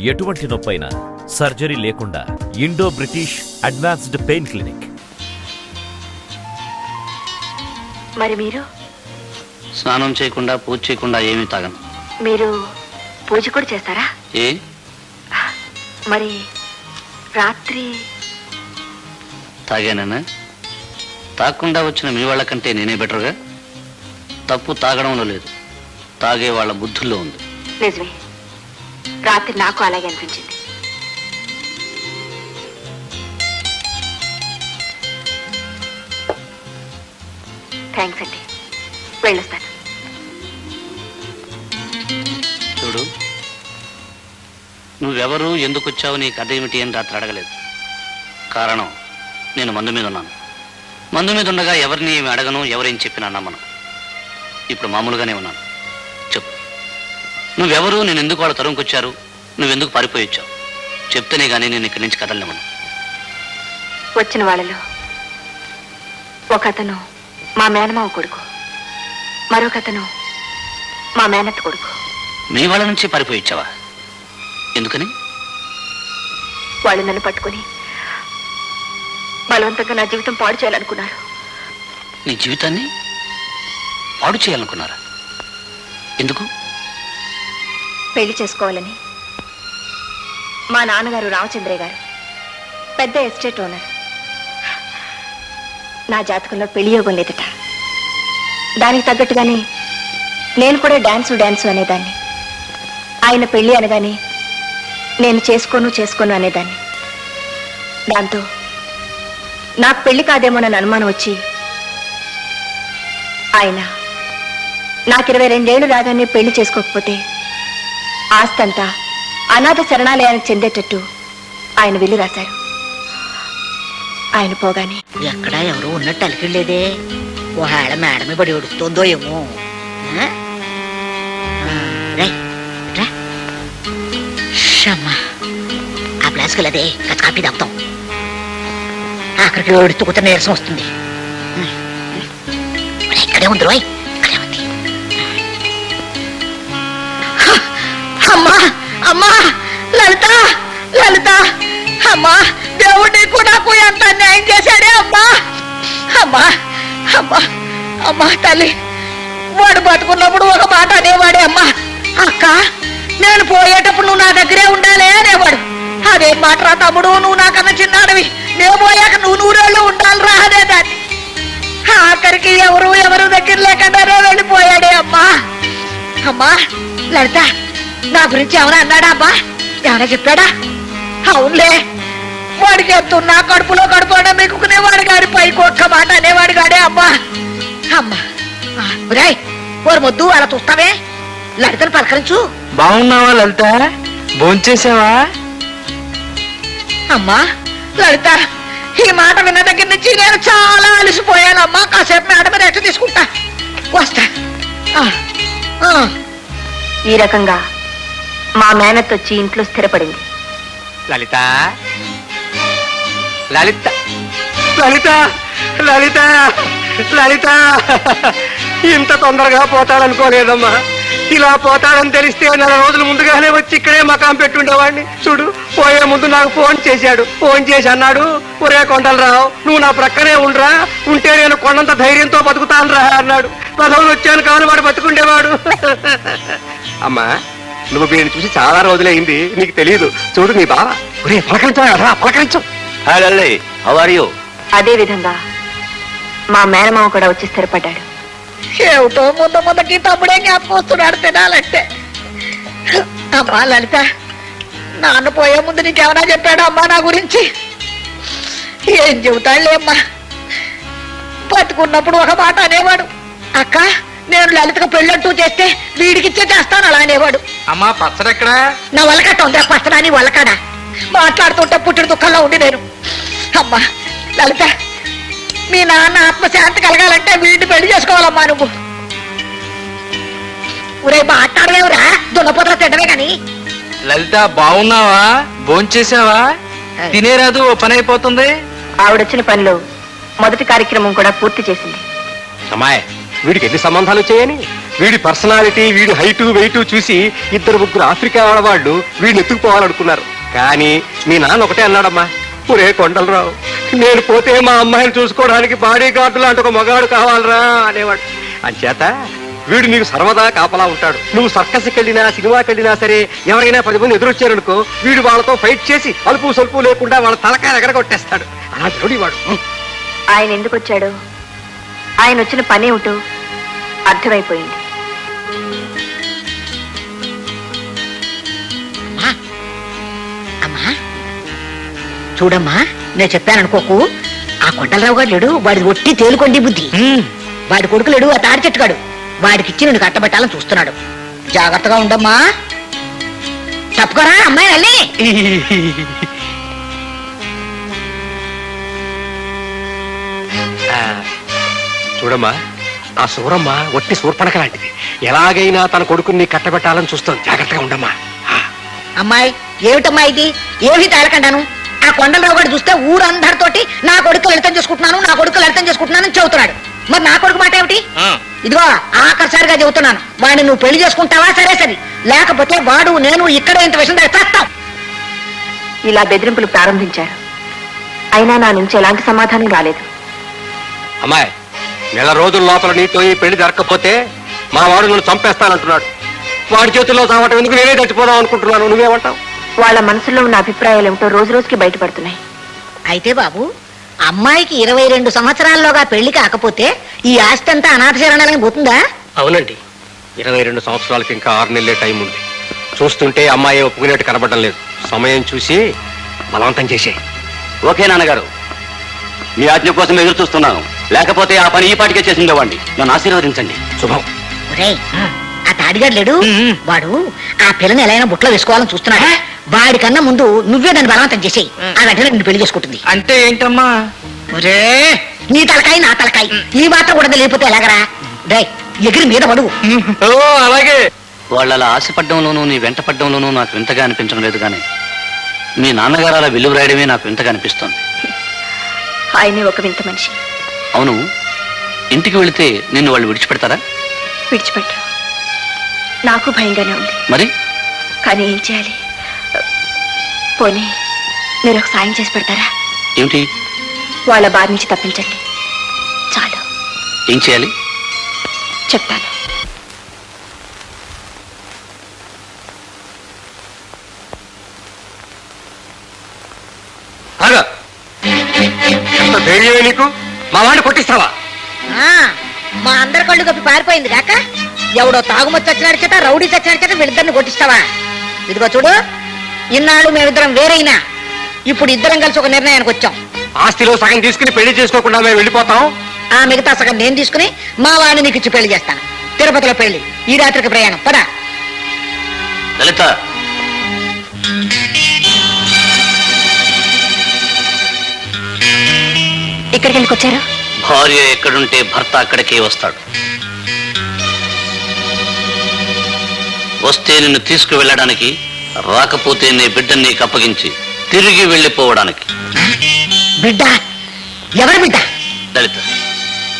ఎటువంటి నొప్పైనా సర్జరీ లేకుండా Indo British advanced pain clinic. మరి మీరు? స్నానం చేయకుండా పూజ చేయకుండా ఏమీ తాగను. మీరు పూజ కూడా చేస్తారా? ఏ? మరి రాత్రి? తాగానా తాగకుండా వచ్చిన మీ వాళ్ళకంటే నేనే బెటర్గా? తప్పు తాగడంలో లేదు. తాగే వాళ్ళ బుద్ధుల్లో ఉంది. నిజమే. రాత్రి నాకు అలాగే అనిపించింది. థ్యాంక్స్ అండి. వెళ్ళొస్తాను. చూడు నువ్వెవరు ఎందుకు వచ్చావు నీ కథ ఏమిటి అని రాత్రి అడగలేదు. కారణం నేను మందు మీద ఉన్నాను. మందు మీద ఉండగా ఎవరిని ఏమి అడగను ఎవరేం చెప్పినా నమ్మను. ఇప్పుడు మామూలుగానే ఉన్నాను. నువ్వెవరు? నేను ఎందుకు వాళ్ళ తరుముకొచ్చారు నువ్వెందుకు పారిపోయి వచ్చావు? చెప్తేనే కానీ నేను ఇక్కడి నుంచి కదలనివ్వను. వచ్చిన వాళ్ళలో ఒక అతను మా మేనమావ కొడుకు. మరొక అతను మా మేనత్త కొడుకు. మీ వాళ్ళ నుంచి పారిపోయి వచ్చావా? ఎందుకని? వాళ్ళు నన్ను పట్టుకుని బలవంతంగా నా జీవితం పాడు చేయాలనుకున్నారు. నీ జీవితాన్ని పాడు చేయాలనుకున్నారా? ఎందుకు? పెళ్ళి చేసుకోవాలని. మా నాన్నగారు రామచంద్రయ్య గారు. పెద్ద ఎస్టేట్ ఓనర్. నా జాతకంలో పెళ్ళి యోగం లేదట. దానికి తగ్గట్టుగానే నేను కూడా డాన్సు డాన్సు అనేదాన్ని. ఆయన పెళ్ళి అనగానే నేను చేసుకోను చేసుకోను అనేదాన్ని. దాంతో నాకు పెళ్ళి కాదేమోనని అనుమానం వచ్చి ఆయన నాకు ఇరవై రెండేళ్ళు రాగానే పెళ్ళి చేసుకోకపోతే ఆస్తంతా అనాథ శరణాలయానికి చెందేటట్టు ఆయన వెళ్ళి రాశారు. ఆయన పోగానే ఎక్కడా ఎవరు ఉన్నట్టు అలికిళ్ళేదే. ఓహాళ మేడమే పడి ఉడుకుతుందో ఏమో. ఆ? ఆ, రేయ్, రా. షమ్మా ఆ ప్లాస్కి లేదే కచ్చ కాపీ తాగుతాం. ఆఖరికి ఏడుతూ కూర్చొని నీరసం వస్తుంది. ఇక్కడే ఉంది రోయ్. అమ్మా దేవుడు నీకు నాకు ఎంత న్యాయం చేశాడే అమ్మా? అమ్మా అమ్మా అమ్మా తల్లి వాడు బతుకున్నప్పుడు ఒక మాట అనేవాడే అమ్మా. అక్క నేను పోయేటప్పుడు నువ్వు నా దగ్గరే ఉండాలి అనేవాడు. అదే మాట రా తమ్ముడు నువ్వు నాకన్నా చిన్నాడవి. నేను పోయాక నువ్వు నూరేళ్ళు ఉండాలి రా అనేదాన్ని. ఆఖరికి ఎవరు ఎవరు దగ్గర లేకుండానే వెళ్ళిపోయాడే అమ్మా. అమ్మా లలిత నా గురించి ఎవరు అన్నాడా అమ్మా? ఎవరైనా చెప్పాడా? అవునులే వాడికి ఎత్తున్నా కడుపులో కడుపులో మిక్కునేవాడు గాడి పైకి ఒక్క మాట అనేవాడు గాడే అమ్మా. అమ్మా. ఆ, ఒరేయ్ ఓరు మొద్దు అలా చూస్తావే? లలితను పలకరించు. బాగున్నావా లలిత? భోంచేసావా? అమ్మా లలిత ఈ మాట విన్న దగ్గర నుంచి నేను చాలా అలసిపోయానమ్మా కాసేపు మేడం రెస్ట్ తీసుకుంటా? వస్తా. ఆ, ఆ. ఈ రకంగా మా మేనత్ వచ్చి ఇంట్లో స్థిరపడింది. లలిత లలిత. లలిత లలిత లలిత. ఇంత తొందరగా పోతాడనుకోలేదమ్మా. ఇలా పోతాడని తెలిస్తే నెల రోజుల ముందుగానే వచ్చి ఇక్కడే మకాం పెట్టుండేవాడిని. చూడు పోయే ముందు నాకు ఫోన్ చేశాడు. ఫోన్ చేసి అన్నాడు ఒరే కొండలరావు నువ్వు నా ప్రక్కనే ఉండరా. ఉంటే నేను కొండంత ధైర్యంతో బతుకుతాను రా అన్నాడు. పదవులు వచ్చాను కావాలి వాడు బతుకుండేవాడు. అమ్మా నువ్వు వీడిని చూసి చాలా రోజులైంది. నీకు తెలియదు చూడు నీ బావ. ఒరే పలకరించరా పలకరించు. Hi Lalli how are you అదే విధంగా మా మేనమావ కూడా వచ్చి స్థిరపడ్డాడు. ఏమిటో ముందు ముందుకి తమ్ముడే జ్ఞాపకం వస్తున్నాడు తినాలంటే. అమ్మా లలిత నాన్న పోయే ముందు నీకేమైనా చెప్పాడు అమ్మా నా గురించి? ఏం చెబుతాడులే అమ్మా. బతుకున్నప్పుడు ఒక మాట అనేవాడు. అక్క నేను లలితకు పెళ్ళంటూ చేస్తే వీడికిచ్చే చేస్తాను అలా అనేవాడు. అమ్మా పచ్చడెక్కడా? నా వలకట్ట ఉందా పచ్చడాని వలకాడా. మాట్లాడుతుంటే పుట్టిన దుఃఖంలో ఉండి నేను అమ్మా లలిత మీ నాన్న ఆత్మశాంతి కలగాలంటే వీడిని పెళ్ళి చేసుకోవాలమ్మా నువ్వు. ఊరే మాట్లాడలేవురా దున్నపోతల తిండమే కానీ. లలిత బాగున్నావా భోంచేసావా తినేరాదు ఓ పని అయిపోతుంది. ఆవిడొచ్చిన పనిలో మొదటి కార్యక్రమం కూడా పూర్తి చేసింది. అమ్మాయి వీడికి ఎన్ని సంబంధాలు వచ్చాయని? వీడి పర్సనాలిటీ వీడి హైటు వెయిట్ చూసి ఇద్దరు ముగ్గురు ఆఫ్రికా ఆడవాళ్ళు వీడిని ఎత్తుకుపోవాలనుకున్నారు. కానీ మీ నాన్న ఒకటే అన్నాడమ్మా ఒరే కొండలరావు. నేను పోతే మా అమ్మాయిని చూసుకోవడానికి బాడీ గార్డు లాంటి ఒక మగాడు కావాలరా అనేవాడు. అంచేత వీడు నీకు సర్వదా కాపలా ఉంటాడు. నువ్వు సర్కస్కి వెళ్ళినా సినిమాకి వెళ్ళినా సరే ఎవరైనా పది మంది ఎదురొచ్చారనుకో వీడు వాళ్ళతో ఫైట్ చేసి అలుపు సొలుపు లేకుండా వాళ్ళ తలకాయ ఎగర కొట్టేస్తాడు అలా దేవుడి వాడు ఆయన ఎందుకు వచ్చాడు ఆయన వచ్చిన పని ఏమిటో అర్థమైపోయింది. చూడమ్మా నేను చెప్పాను అనుకోకు ఆ కొండలరావు గారు లేడు వాడి ఒట్టి తేలుకొండి బుద్ధి. వాడి కొడుకు లేడు ఆ తాడి చెట్టుగాడు. వాడికి ఇచ్చి నిన్ను కట్టబెట్టాలని చూస్తున్నాడు. జాగ్రత్తగా ఉండమ్మా. తప్పుకోరా అమ్మాయి ఆ, చూడమ్మా ఆ సూరమ్మ ఒట్టి సూర్పణక లాంటిది. ఎలాగైనా తన కొడుకుని కట్టబెట్టాలని చూస్తాం. జాగ్రత్తగా ఉండమ్మా. అమ్మాయి ఏమిటమ్మా ఇది? ఏమి తాళకండాను ఆ కొండలరావు గారు చూస్తే ఊరందరితోటి నా కొడుకు లలితం చేసుకుంటున్నాను నా కొడుకు లలితం చేసుకుంటున్నాను అని చెబుతున్నాడు. మరి నా కొడుకు మాట ఏమిటి? ఇదిగో ఆఖరిసారిగా చెబుతున్నాను వాడిని నువ్వు పెళ్ళి చేసుకుంటావా? సరే సరే. లేకపోతే వాడు నేను ఇక్కడే ఇంత విషయం చేస్తాం. ఇలా బెదిరింపులు ప్రారంభించారు. అయినా నా నుంచి ఎలాంటి సమాధానం రాలేదు. అమ్మాయి నెల రోజుల లోపల నీతో ఈ పెళ్ళి జరగకపోతే మా వాడు నన్ను చంపేస్తానంటున్నాడు. వాడి చేతుల్లో చావటం ఎందుకు? నేనే చచ్చిపోదాం అనుకుంటున్నాను. నువ్వేమంటావు? వాళ్ళ మనసులో ఉన్న అభిప్రాయాలు ఏమిటో రోజు రోజుకి బయటపడుతున్నాయి. అయితే బాబు అమ్మాయికి ఇరవై రెండు సంవత్సరాల్లోగా పెళ్ళి కాకపోతే ఈ ఆస్తి అంతా అనాథ శరణాలని పోతుందా? అవునండి. ఇరవై రెండు సంవత్సరాలకి ఇంకా ఆరు నెలలే టైం ఉంది. చూస్తుంటే అమ్మాయి ఒప్పుకునేట్టు కనబడడం లేదు. సమయం చూసి బలవంతం చేసే ఓకే నాన్నగారు. మీ ఆజ్ఞ కోసం ఎదురు చూస్తున్నాను. లేకపోతే ఆ పని ఈ పాటికే చేసి ఉండేవాడిని. నన్ను ఆశీర్వదించండి. శుభం. ఒరేయ్ ఆ తాడిగాడు లేడు? వాడు ఆ పిల్లని ఎలా అయినా బుట్లో వేసుకోవాలని చూస్తున్నాడు. వాడికన్నా ముందు నువ్వే దాన్ని బలవంతం చేసేయి. ఆ వెంటనే నిన్ను పెళ్ళి చేసుకుంటుంది. అంటే ఏంటమ్మా? ఒరే నీ తలకాయ నా తలకాయ. ఈ మాత్రం కూడా లేకపోతే ఎలాగరా? డే ఎగిరి మీద పడు. ఓ అలాగే. వాళ్ళు అలా ఆశపడ్డంలోనూ నీ వెంట పడ్డంలోనూ నాకు వింతగా అనిపించడం లేదు కానీ మీ నాన్నగారు అలా విలువ రాయడమే నాకు వింతగా అనిపిస్తోంది. ఆయనే ఒక వింత మనిషి. అవును ఇంటికి వెళితే నిన్ను వాళ్ళు విడిచిపెడతారా? విడిచిపెట్టరు. నాకు భయంగానే ఉంది. మరి? కానీ ఏం చేయాలి? పోనీ మీరు ఒక సాయం చేసి పెడతారా? ఏమిటి? వాళ్ళ బారి నుంచి తప్పించండి. చాలు. ఏం చేయాలి? చెప్తాను. ఆగా. ఎంత ధైర్యమే నీకు? మా వాడిని కొట్టిస్తావా? ఆ, మా అందరి కళ్ళు కప్పి పారిపోయింది కాక ఎవడో తాగుమతి చచ్చినాడు చేత రౌడీ చచ్చినాడు చేత వీళ్ళిద్దరిని కొట్టిస్తావా? ఇదిగో చూడు ఇన్నాళ్ళు మేమిద్దరం వేరైనా. ఇప్పుడు ఇద్దరం కలిసి ఒక నిర్ణయానికి వచ్చాం. ఆస్తిలో సగం తీసుకుని పెళ్ళి చేసుకోకుండా మేము వెళ్ళిపోతాం? ఆ మిగతా సగం నేను తీసుకుని మా వాడిని నీకు ఇచ్చి పెళ్ళి చేస్తాను. తిరుపతిలో పెళ్ళి. ఈ రాత్రికి ప్రయాణం. పదా. లలిత. ఇక్కడికి వెళ్ళికొచ్చారు భార్య ఎక్కడుంటే భర్త అక్కడికే వస్తాడు. వస్తే నిన్ను తీసుకువెళ్ళడానికి రాకపోతే నీ బిడ్డని నీకు అప్పగించి తిరిగి వెళ్ళిపోవడానికి. బిడ్డ? ఎవరి బిడ్డ? లలిత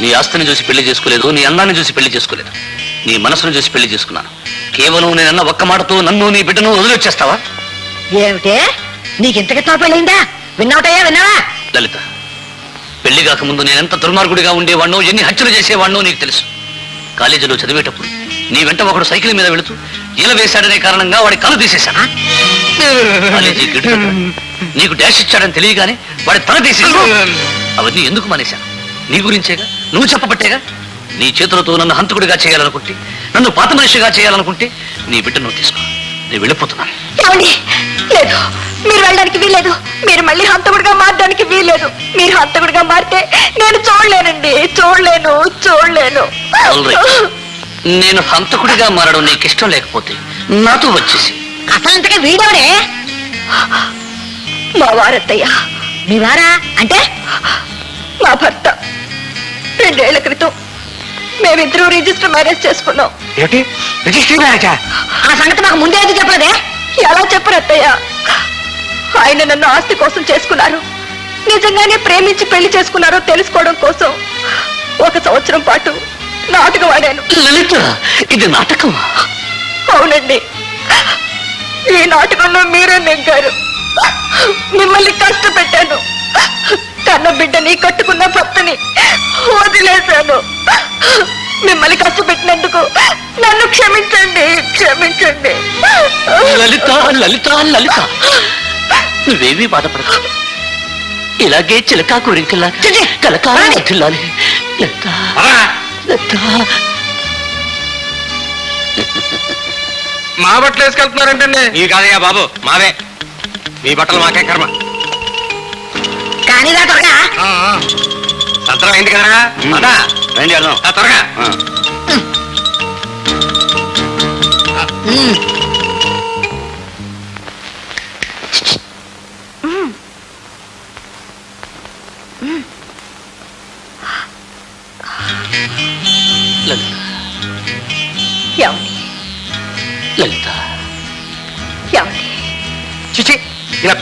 నీ ఆస్తిని చూసి పెళ్ళి చేసుకోలేదు నీ అందాన్ని చూసి పెళ్ళి చేసుకోలేదు. నీ మనసును చూసి పెళ్ళి చేసుకున్నాను కేవలం నేనన్న ఒక్క మాటతో నన్ను నీ బిడ్డను వదిలిచ్చేస్తావా? ఏమిటే? నీకు ఇంతకితో పెళ్ళయిందా విన్నావుటయ్యా విన్నావా? లలిత పెళ్ళి కాకముందు నేనెంత దుర్మార్గుడిగా ఉండేవాణ్ణో ఎన్ని హత్యలు చేసేవాణ్ణో నీకు తెలుసు. కాలేజీలో చదివేటప్పుడు నీ వెంట ఒకడు సైకిల్ మీద వెళుతూ ఈల వేశాడనే కారణంగా వాడి కళ్ళు తీసేశాను? కాలేజీ నీకు డాష్ ఇచ్చాడని తెలియగానే వాడి తల తీసేశాను అవన్నీ ఎందుకు మానేశాను? నీ గురించేగా? నువ్వు చెప్పబట్టేగా? నీ చేతులతో నన్ను హంతకుడిగా చేయాలనుకుంటే నన్ను పాత మనిషిగా చేయాలనుకుంటే నీ బిడ్డ నువ్వు తీసుకో. నేను వెళ్ళిపోతున్నాను ఏమండి? లేదు. మీరు వెళ్ళడానికి వీల్లేదు. మీరు మళ్ళీ హంతకుడిగా మారడానికి వీల్లేదు. మీరు హంతకుడిగా మారితే నేను చూడలేనండి. చూడలేను. చూడలేను. All right. నేను హంతకుడిగా మారడం నీకు ఇష్టం లేకపోతే నాతో వచ్చేసి. అసలు వీడవడే? మా వారత్తయ్య. మీ వారా? అంటే? మా భర్త. రెండేళ్ళ క్రితం మేమిద్దరూ రిజిస్టర్ మ్యారేజ్ చేసుకున్నాం. ఏమిటి? రిజిస్ట్రీ మ్యారేజా? ఆ సంగతి మాకు ముందే ఎందుకు చెప్పలేదే? ఎలా చెప్పరు అత్తయ్య? ఆయన నన్ను ఆస్తి కోసం చేసుకున్నారు. నిజంగానే ప్రేమించి పెళ్ళి చేసుకున్నారో తెలుసుకోవడం కోసం ఒక సంవత్సరం పాటు నాటకం ఆడాను. లలిత ఇది నాటకమా? అవునండి. ఈ నాటకంలో మీరే నెగ్గారు. మిమ్మల్ని కష్టపెట్టాను. కన్న బిడ్డని కట్టుకున్న భర్తని వదిలేశాను. మిమ్మల్ని కష్టపెట్టినందుకు నన్ను క్షమించండి క్షమించండి. లలిత లలిత లలిత. నువ్వేమీ బాధపడకు. ఇలాగే చిలకా కోరికలా కలకాలం లలిత. మా బట్టలు వేసుకెళ్తున్నారంటండి. ఈ కాదయ్యా బాబు మావే. మీ బట్టలు మాకే కర్మ. కానీ త్వరగా. సంతరం అయింది కదరా? అదా రండి త్వరగా.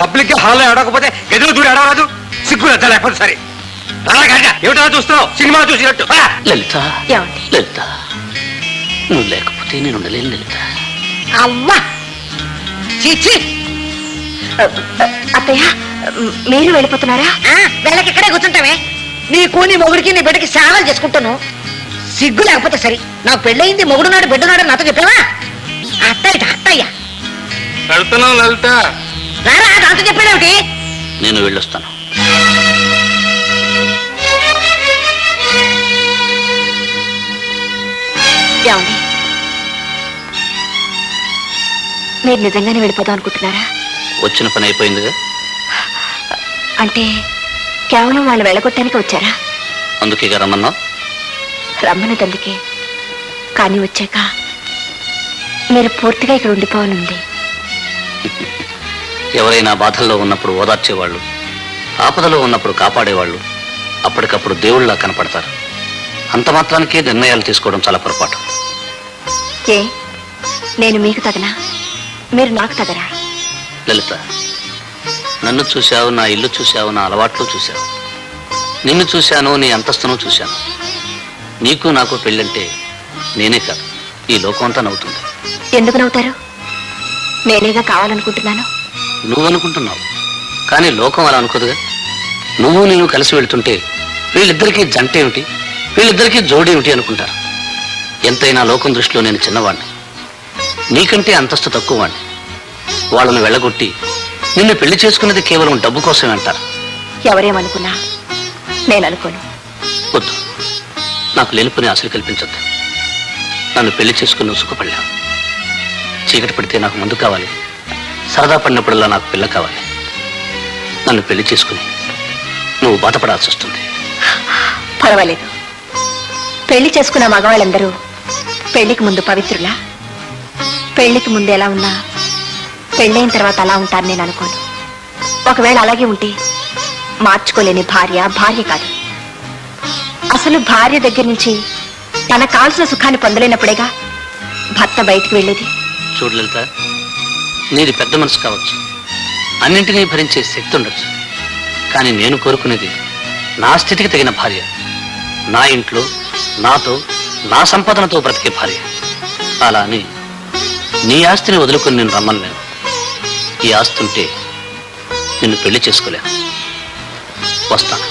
పబ్లిక్గా హాల్లో ఆడకపోతే గదిలో దూరి ఆడరాదు సిగ్గు లెక్క లేకపోతే సరే. ఏమిటో చూస్తున్నావు? సినిమా చూసినట్టు. ఆ! లలిత. ఏమండి? లలిత. నువ్వు లేకపోతే నేను ఉండలేను లలిత. చిచ్చి అత్తయ్య మీరు వెళ్ళిపోతున్నారా? వెళ్ళకి ఇక్కడే కూర్చుంటామే. నీకు నీ మొగుడికి నీ బిడ్డకి సేవలు చేసుకుంటాను. సిగ్గు లేకపోతే సరి. నాకు పెళ్ళయింది మొగుడు నాడు బిడ్డ నాడు నాతో చెప్పావా? అత్తయ్య. అత్తయ్య లలిత. రారా? నాతో చెప్పాడేమిటి నేను వెళ్ళొస్తాను. ఏమండి? మీరు నిజంగానే వెళ్ళిపోదాం అనుకుంటున్నారా? వచ్చిన పని అయిపోయిందిగా? అంటే కేవలం వాళ్ళు వెళ్ళగొట్టడానికి వచ్చారా? అందుకే ఇక రమ్మన్నావు? రమ్మని అందుకే కానీ వచ్చాక మీరు పూర్తిగా ఇక్కడ ఉండిపోవాలంది ఎవరైనా బాధల్లో ఉన్నప్పుడు ఓదార్చేవాళ్ళు ఆపదలో ఉన్నప్పుడు కాపాడేవాళ్ళు అప్పటికప్పుడు దేవుళ్ళ కనపడతారు. అంత మాత్రానికే నిర్ణయాలు తీసుకోవడం చాలా పొరపాటు. ఏ నేను మీకు తగనా? మీరు నాకు తగరా? లలిత నన్ను చూశావు నా ఇల్లు చూశావు నా అలవాట్లు చూశావు. నిన్ను చూశాను నీ అంతస్తును చూశాను. నీకు నాకు పెళ్ళంటే నేనే కాదు. ఈ లోకం అంతా నవ్వుతుంది. ఎందుకు నవ్వుతారు? నేనేగా కావాలనుకుంటున్నాను? నువ్వు అనుకుంటున్నావు కానీ లోకం అలా అనుకోదుగా. నువ్వు నేను కలిసి వెళ్తుంటే వీళ్ళిద్దరికీ జంట ఏమిటి వీళ్ళిద్దరికీ జోడేమిటి అనుకుంటారు ఎంతైనా లోకం దృష్టిలో నేను చిన్నవాణ్ణి. నీకంటే అంతస్తు తక్కువ వాణ్ణి వాళ్ళని వెళ్ళగొట్టి నిన్ను పెళ్ళి చేసుకున్నది కేవలం డబ్బు కోసమే అంటారు. ఎవరేమనుకున్నా? నేను అనుకోను వద్దు. నాకు లేనిపోని ఆశలు కల్పించద్దు. నన్ను పెళ్ళి చేసుకుని సుఖపడలేవు. చీకటి పడితే నాకు ముందు కావాలి. సరదా పడినప్పుడల్లా నాకు పిల్ల కావాలి. నన్ను పెళ్ళి చేసుకుని నువ్వు బాధపడాల్సి వస్తుంది. పర్వాలేదు. పెళ్ళి చేసుకున్న మగవాళ్ళందరూ పెళ్ళికి ముందు పవిత్రులా? పెళ్ళికి ముందు ఎలా ఉన్నా పెళ్ళైన తర్వాత అలా ఉంటాను నేను అనుకోను. ఒకవేళ అలాగే ఉంటే మార్చుకోలేని భార్య భార్య కాదు. అసలు భార్య దగ్గర నుంచి తన కాల్సిన సుఖాన్ని పొందలేనప్పుడేగా భర్త బయటికి వెళ్ళేది? చూడు లలిత నీది పెద్ద మనసు కావచ్చు. అన్నింటినీ భరించే శక్తి ఉండొచ్చు. కానీ నేను కోరుకునేది నా స్థితికి తగిన భార్య. నా ఇంట్లో నాతో నా సంపాదనతో బ్రతికే భార్య. అలా అని నీ ఆస్తిని వదులుకొని నేను రమ్మలేను ఈ ఆస్తి ఉంటే నిన్ను పెళ్ళి చేసుకోలేను. వస్తాను